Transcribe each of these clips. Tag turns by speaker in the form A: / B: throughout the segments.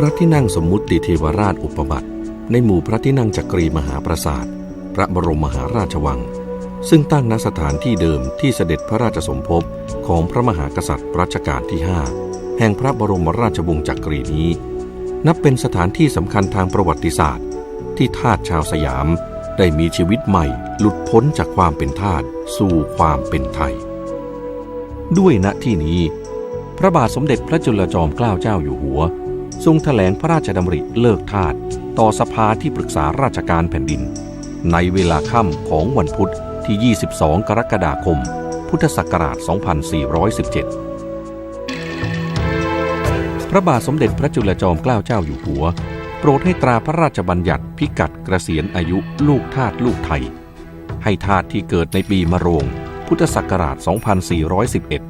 A: พระที่นั่งสมมุติเทวราชอุปบัติ ในหมู่พระที่นั่งจักรีมหาปราสาท พระบรมมหาราชวัง ซึ่งตั้งณสถานที่เดิมที่เสด็จพระราชสมภพของพระมหากษัตริย์รัชกาลที่ 5 แห่งพระบรมราชวงศ์จักรีนี้ นับเป็นสถานที่สำคัญทางประวัติศาสตร์ ที่ทาสชาวสยามได้มีชีวิตใหม่หลุดพ้นจากความเป็นทาสสู่ความเป็นไทย ด้วยณที่นี้ พระบาทสมเด็จพระจุลจอมเกล้าเจ้าอยู่หัว ทรงถแถลงพระราชดำริเลิกทาสต่อสภาที่ปรึกษาราชการแผ่นดิน ในเวลาค่ำของวันพุธที่ 22 กรกฎาคม พุทธศักราช 2417 พระบาทสมเด็จพระจุลจอมเกล้าเจ้าอยู่หัว โปรดให้ตราพระราชบัญญัติพิกัดเกษียณอายุลูกทาสลูกไทย ให้ทาสที่เกิดในปีมะโรง พุทธศักราช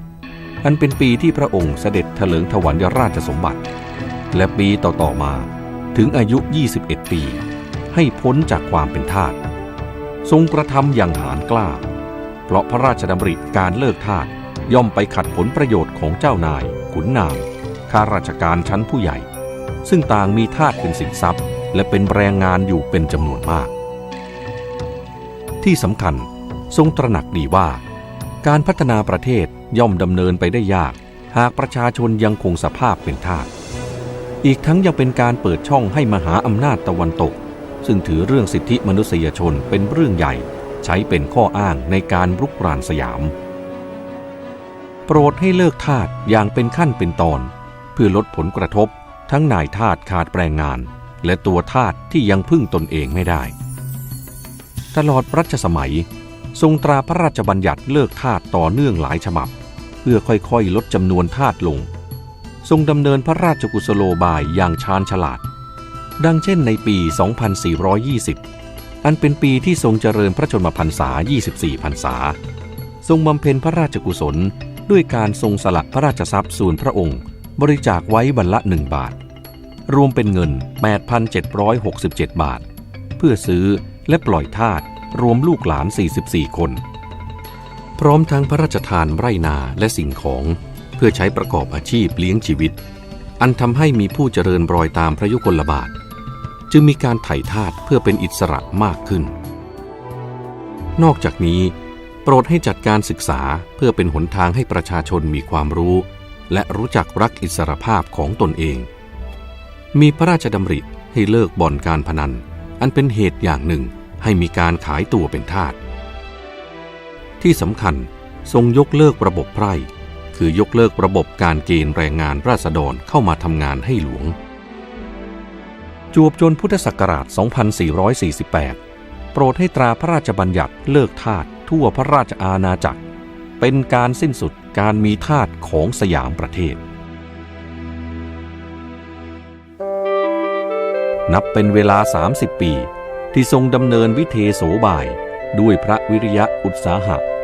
A: 2411 อันเป็นปีที่พระองค์เสด็จเถลิงถวัลยราชสมบัติ และปีต่อๆมาถึงอายุ 21 ปี ให้พ้นจากความเป็นทาสทรงกระทำอย่างหารกล้า เพราะพระราชดำริการเลิกทาสย่อมไปขัดผลประโยชน์ของเจ้านาย ขุนนางข้าราชการชั้นผู้ใหญ่ ซึ่งต่างมีทาสเป็นสินทรัพย์ และเป็นแรงงานอยู่เป็นจำนวนมาก ที่สำคัญทรงตระหนักดีว่า การพัฒนาประเทศย่อมดำเนินไปได้ยาก หากประชาชนยังคงสภาพเป็นทาส อีกทั้งยังเป็นการเปิดช่องให้มหาอำนาจตะวันตก ซึ่งถือเรื่องสิทธิมนุษยชนเป็นเรื่องใหญ่ ใช้เป็นข้ออ้างในการรุกรานสยาม โปรดให้เลิกทาสอย่างเป็นขั้นเป็นตอน เพื่อลดผลกระทบ ทั้งนายทาสขาดแปลงงาน และตัวทาสที่ยังพึ่งตนเองไม่ได้ ตลอดรัชสมัย ทรงตราพระราชบัญญัติเลิกทาสต่อเนื่องหลายฉบับ เพื่อค่อยๆ ลดจำนวนทาสลง ทรงดำเนินพระราชกุศโลบายอย่างชาญฉลาด ดังเช่นในปี 2420 อันเป็นปีที่ทรงเจริญพระชนมพรรษา 24 พรรษา ทรงบำเพ็ญพระราชกุศลด้วยการทรงสละพระราชทรัพย์ส่วนพระองค์ บริจาคไว้บรรละหนึ่งบาท รวมเป็นเงิน 8,767 บาท เพื่อซื้อและปล่อยทาสรวมลูกหลาน 44 คน พร้อมทั้งพระราชทานไร่นาและสิ่งของ เพื่อใช้ประกอบอาชีพเลี้ยงชีวิต อันทำให้มีผู้เจริญรอยตามพระยุคลบาท จึงมีการไถ่ทาสเพื่อเป็นอิสระมากขึ้น นอกจากนี้ โปรดให้จัดการศึกษาเพื่อเป็นหนทางให้ประชาชนมีความรู้ และรู้จักรักอิสรภาพของตนเอง มีพระราชดำริให้เลิกบ่อนการพนัน อันเป็นเหตุอย่างหนึ่งให้มีการขายตัวเป็นทาสที่สำคัญทรงยกเลิกระบบไพร่ คือยกเลิกระบบการเกณฑ์แรงงานราษฎรเข้ามาทำงานให้หลวง จวบจนพุทธศักราช 2448 โปรดให้ตราพระราชบัญญัติเลิกทาสทั่วพระราชอาณาจักร เป็นการสิ้นสุดการมีทาสของสยามประเทศ นับเป็นเวลา 30 ปี ที่ทรงดำเนินวิเทโสบาย ด้วยพระวิริยะอุตสาหะ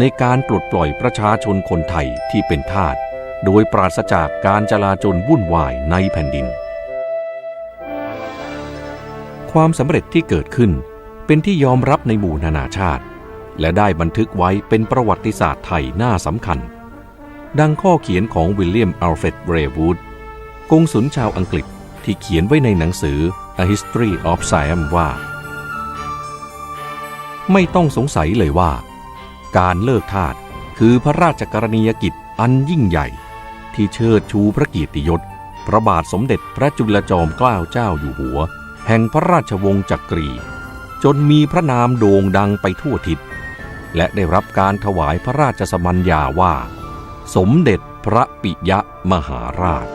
A: ในการปลดปล่อยประชาชนคนไทยที่เป็นทาสโดยปราศจากการจลาจลวุ่นวายในแผ่นดิน ความสำเร็จที่เกิดขึ้นเป็นที่ยอมรับในหมู่นานาชาติ และได้บันทึกไว้เป็นประวัติศาสตร์ไทยน่าสำคัญ ดังข้อเขียนของวิลเลียมอัลเฟรดเบรวูดกงสุลชาวอังกฤษที่เขียนไว้ในหนังสือ A History of Siam ว่า ไม่ต้องสงสัยเลยว่า การเลิกทาสคือพระราชกรณียกิจอันยิ่งใหญ่ ที่เชิดชูพระเกียรติยศ พระบาทสมเด็จพระจุลจอมเกล้าเจ้าอยู่หัว แห่งพระราชวงศ์จักรี จนมีพระนามโด่งดังไปทั่วทิศ และได้รับการถวายพระราชสมัญญาว่า สมเด็จพระปิยมหาราช